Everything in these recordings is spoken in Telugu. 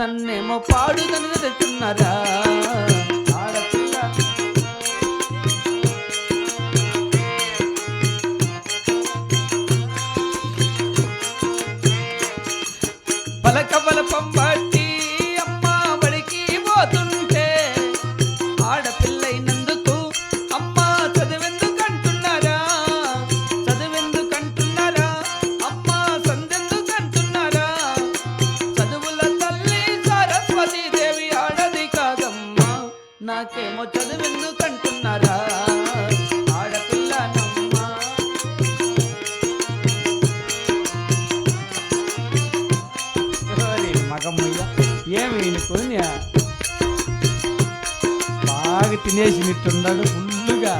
నన్నేమో పాడుదని తెచ్చున్నారా? నాకేమో చదువెందుకంటున్నారా ఏమి పోయినా బాగా తినేసినట్టున్నాడు ఫుల్గా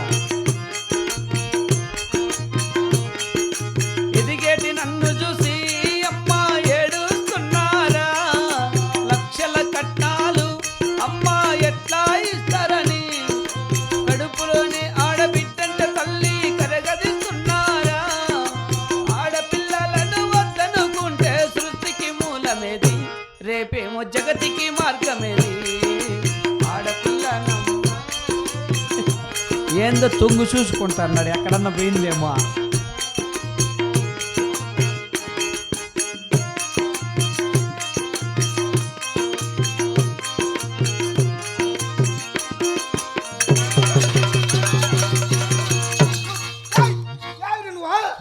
ఆయనతో తొంగు చూసుకుంటున్నాడు ఎక్కడన్నా పోయిందేమో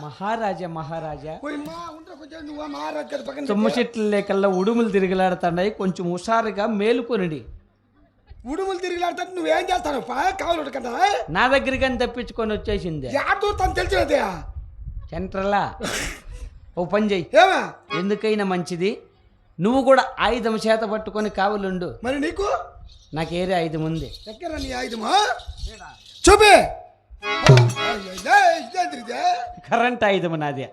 మహారాజా మహారాజా తుమ్మ చెట్ల లేకల్లా ఉడుములు తిరిగిలాడుతున్నాయి కొంచెం హుషారుగా మేలుకొనిడి ఉడుములు తిరిగిలాడితే నువ్వేం చేస్తావు పా కావాలి కదా నా దగ్గరికి అని తప్పించుకొని వచ్చేసింది తను తెలిసినదే సెంట్రలా ఓ పని చెయ్యి ఏమా ఎందుకైనా మంచిది నువ్వు కూడా ఆయుధం చేత పట్టుకొని కావలుండు మరి నీకు నాకు ఏరే ఆయుధం ఉంది ఎక్కడ నీ ఆయుధమా చూపి కరెంట్ ఆయుధం నాది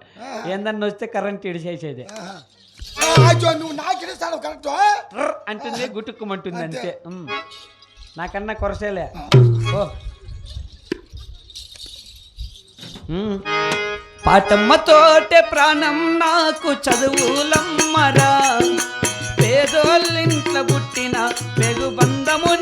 ఏందన్నా వస్తే కరెంట్ ఇడిచేసేది నువ్వు కరెక్ట్? అంటుంది అంతే. ఉమ్. నాకన్నా కొరసేలే. ఓ ఉమ్. పాటమ్మతోటే ప్రాణం నాకు చదువులమ్మరా. పేదోళ్ళింట్లో పుట్టిన పెగు బంధము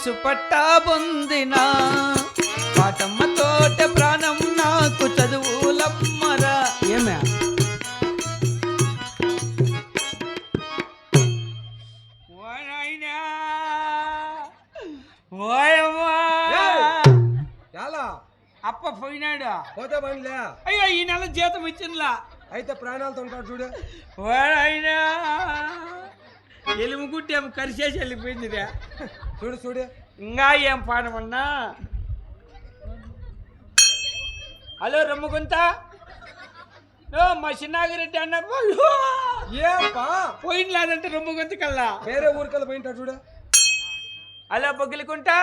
ఇంగ్లీషు పట్టా పొందినా? పాటమ్మ తోట ప్రాణం నాకు చదువులమ్మరా. ఏమే? అప్ప పోయినాడు? పోతే పనిలే అయ్యో ఈ నెల జీతం ఇచ్చిందిలా. అయితే ప్రాణాలతో ఉంటాడు చూడు. వాడైనా ఎలుము గుట్టేమో కరిసేసి వెళ్ళిపోయిందిరా. చూడు చూడు. ఇంకా ఏం పాడమన్నా? హలో రమ్మగుంత ఓ మా చిన్నాగిరెడ్డి అన్న ఏపా పోయిన లేదంటే రమ్మగుంత కల్లా. వేరే ఊరికల్లా పోయింటాడు చూడు. హలో బొగ్గిలికుంటా.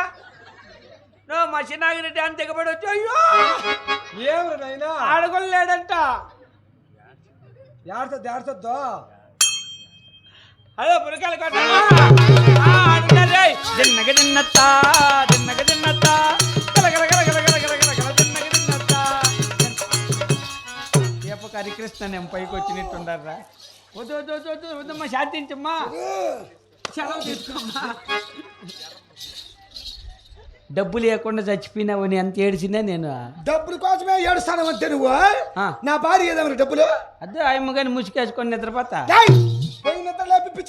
నో మా చిన్నాగిరెడ్డి అని దిగబడి వచ్చి అయ్యో! ఏమరా నాయనా? ఆడగొల్లేడంట. ఏడ్చద్దు ఏడ్చద్దు? అదే హరికృష్ణ నేను పైకి వచ్చినట్టుండర్రా. వద్దు వద్దు వద్దు వద్దు వద్దమ్మా శాంతించమ్మా. సెలవు తీసుకోమ్మా. డబ్బు లేకుండా చచ్చిపోయినావు నేను ఎంత ఏడిచినా నేను. డబ్బుల కోసమే ఏడుస్తాను అంతే నువ్వు నా భార్య ఏదైనా డబ్బులు? అదే ఆయమ్మ కానీ ముసుకేసుకొని నిద్రపోతా.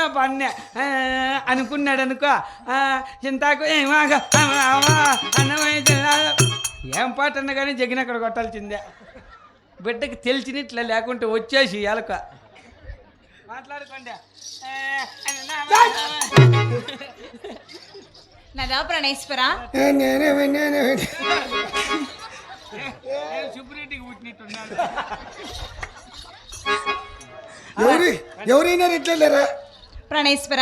ఏంటన్నా పన్నే అనుకున్నాడు అనుకో చింతాకు ఏం పాట అన్నా కానీ జగిన అక్కడ కొట్టాల్సిందే. బిడ్డకి తెలిసినట్లే లేకుంటే వచ్చేసి ఎలక. మాట్లాడుకోండి. నదా ప్రణేశ్వర సుబ్బిరెడ్డికి పుట్టినట్టున్నాడు? ఎవరైనా ఎట్లా లేరా ప్రణేశ్వర?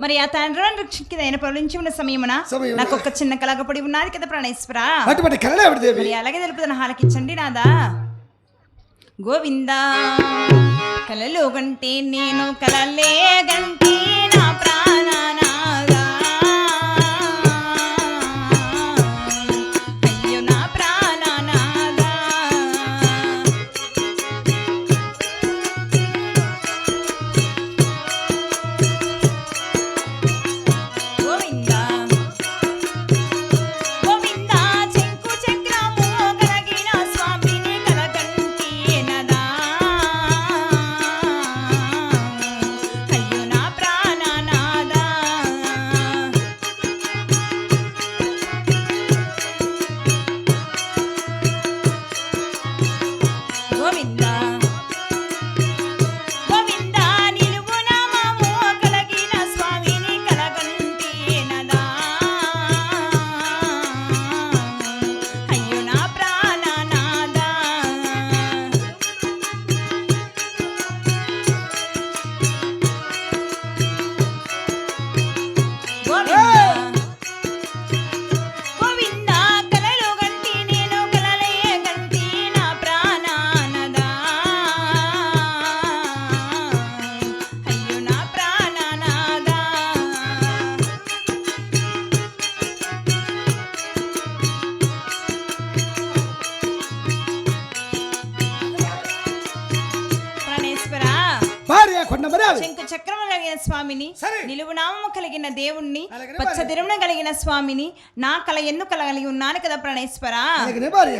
మరి ఆ తండ్రి రక్షించిన పౌలించి ఉన్న సమయమున. నాకు ఒక చిన్న కలగపడి ఉన్నది కదా ప్రణేశ్వర మరి అలాగే తెలుపుతున్న హాలకిచ్చండి నాదా గోవిందా కలలో గంటే నేను కలలే గంటే అవి. శంకు చక్రము కలిగిన స్వామిని సరే. నిలువు నామము కలిగిన దేవుణ్ణి అలాగనే పచ్చదిరమున కలిగిన స్వామిని నా కల ఎందుకు కలిగి ఉన్నాను కదా ప్రణేశ్వర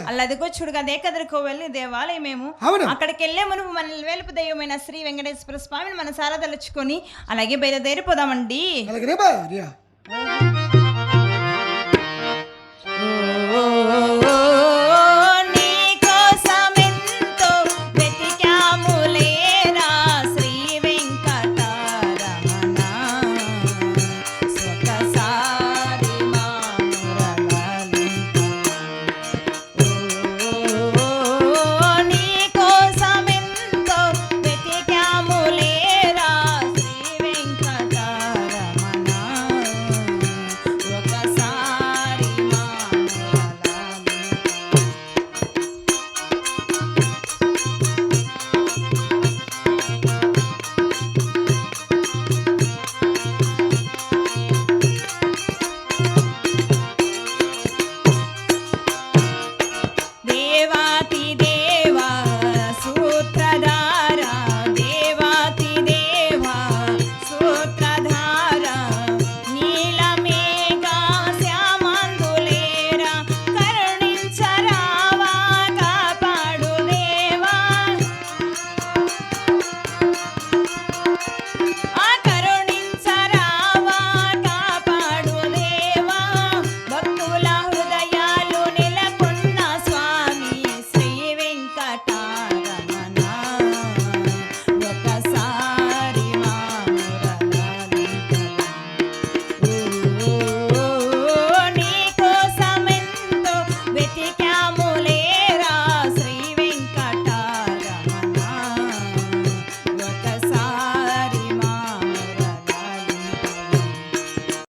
అల్లదిగో చూడుగా దేకదరుకో వెళ్ళి దేవాలయమేము. అక్కడికి వెళ్ళే మనము మన వేలుపు దైవమైన శ్రీ వెంకటేశ్వర స్వామిని మన సారా తలుచుకొని అలాగే బయలుదేరిపోదామండి భార్య